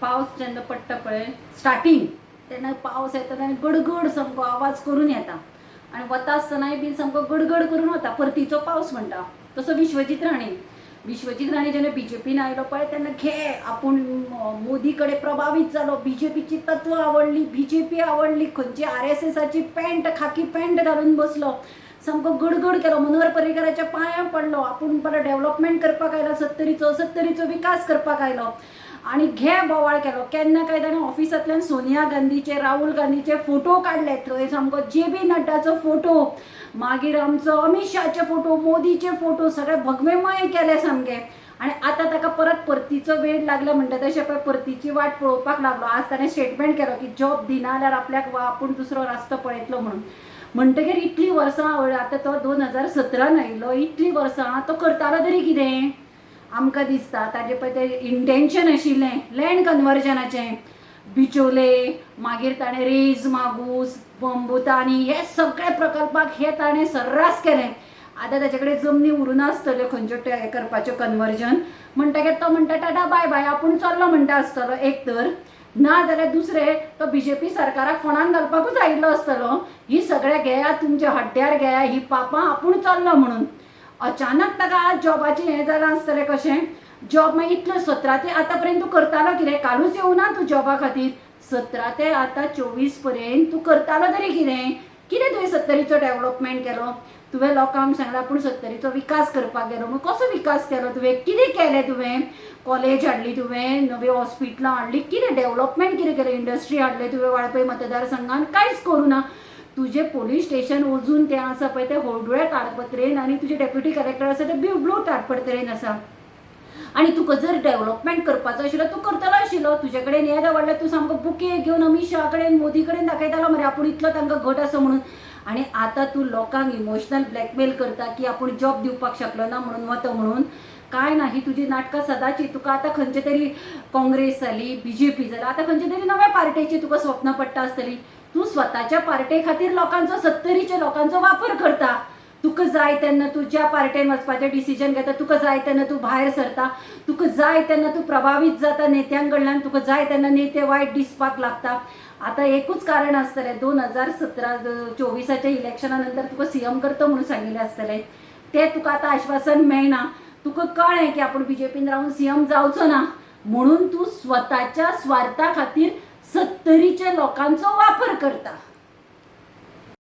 पावस जेन्ना पडटा पळय स्टार्टींग तेन्ना पावस येता तेन्ना गडगड सामको आवाज करून येता. आनी वता आसतनाय बी सामको गडगड करून वता परतीचो पावस म्हणटा तसो विश्वजीत राणे. विश्वजीत राणे जेन्ना पीन आयलो पळय तेन्ना घे आपूण मोदी कडेन प्रभावीत जालो बीजेपीची तत्व आवडली बी जे पी आवडली. खंयची आर एस एसाची पॅन्ट खाकी पॅन्ट घालून बसलो. सामको गडगड केलो मनोहर पर्रीकराच्या पांयां पडलो. आपूण बरो डेव्हलपमेंट करपाक आयलो सत्तरीचो सत्तरीचो विकास करपाक आयलो. आणि घे बोवाळ केलो. केन्ना काय ताणें ऑफिसांतल्यान सोनिया गांधीचे राहुल गांधीचे फोटो काडले थंय सामको जे बी नड्डाचो फोटो मागीर आमचो अमित शाहचे फोटो मोदीचे फोटो सगळे भगवेमय केले सामके. आणि आता ताका परत परतीचो वेळ लागला म्हणटा तशें पळय परतीची वाट पळोवपाक लागलो. आज ताणें स्टेटमेंट केलो की जॉब दिना जाल्यार आपल्याक वा आपूण दुसरो रस्तो पळयतलो म्हणून. म्हणटकीर इतली वर्सां आतां तो दोन हजार सतरान आयिल्लो. इतली वर्सां तो करतालो तरी कितें? आमकां दिसता ताजे पळय तें इंटेन्शन आशिल्लें लँड कन्वर्जनाचें बिचोले मागीर ताणें रेज मागूस बंबुतानी हे सगळे प्रकल्पाक हे ताणें सर्रास केलें. आतां ताचे कडेन जमनी उरूना आसतल्यो खंयच्यो हें करपाच्यो कन्वर्जन म्हणटकीर तो म्हणटा टाटा बाय बाय आपूण चल्लो म्हणटा आसतलो. एक तर. ना जाल्यार दुसरें तो बीजेपी सरकाराक फोंडान घालपाकूच आयिल्लो आसतलो. ही सगळे घेया तुमच्या हड्ड्यार घेया ही पापां आपूण चल्लो म्हणून. अचानक ताका आज जॉबाचें हें जालां आसतलें कशें जॉब मागीर इतलो सतरा ते आतां पर्यंत तूं करतालो कितें कालूच येवना तूं जॉबा खातीर सतरा ते आतां चोवीसपर्यंत तूं करतालो तरी कितें कितें तुवें सत्तरीचो डेव्हलपमेंट केलो? तुवें लोकांक सांगलां पूण सत्तरीचो विकास करपाक गेलो. म्हूण कसो विकास केलो तुवें कितें केलें तुवें कॉलेज हाडली तुवें नवी हॉस्पिटलां हाडली. कितें डेव्हलपमेंट कितें केलें? इंडस्ट्री हाडलें तुवें वाळपय मतदारसंघान कांयच करूं ना. तुजें पोलीस स्टेशन अजून तें आसा पळय तें ताडपत ताडपत्रेन आनी तुझे डेप्युटी कलेक्टर आसा ते ब्लू ताडपत ताडपत्रेन आसा आनी तुका जर डेव्हलपमेंट करपाचो आशिल्लो तूं करतलो आशिल्लो. तुजे कडेन हें दवरलें तूं सामको बुके घेवन अमित शहा कडेन मोदी कडेन दाखयतालो मरे. आपूण इतलो तांकां घट आसा म्हणून. आनी आतां तूं लोकांक इमोशनल ब्लॅकमेल करता की आपूण जॉब दिवपाक शकलो ना म्हणून वता म्हणून. काय ना ही तुजी नाटकां सदांची. तुका आतां खंयचे तरी काँग्रेस जाली पी जाली आतां खंयचे तरी नव्या पार्टेची तुका स्वप्न पडटा आसतली तूं स्वताच्या पार्टे खातीर लोकांचो सत्तरीच्या लोकांचो वापर करता. तुका जाय तेन्ना तूं ज्या पार्टेन वचपाचें डिसिजन घेता तुका जाय तेन्ना तूं भायर सरता. तुका जाय तेन्ना तूं प्रभावीत जाता नेत्यां कडल्यान तुका जाय तेन्ना नेते वायट दिसपाक लागता. आतां एकूच कारण आसतलें दोन हजार सतरा चोवीसाच्या इलेक्शना नंतर तुका सीएम करता म्हणून सांगिल्लें आसतलें तें तुका आतां आश्वासन मेळना. तुका कळ्ळें की आपूण बीजेपीन रावून सीएम जावचो ना. म्हणून तूं स्वताच्या स्वार्था खातीर सत्तरीच्या लोकांचो वापर करता.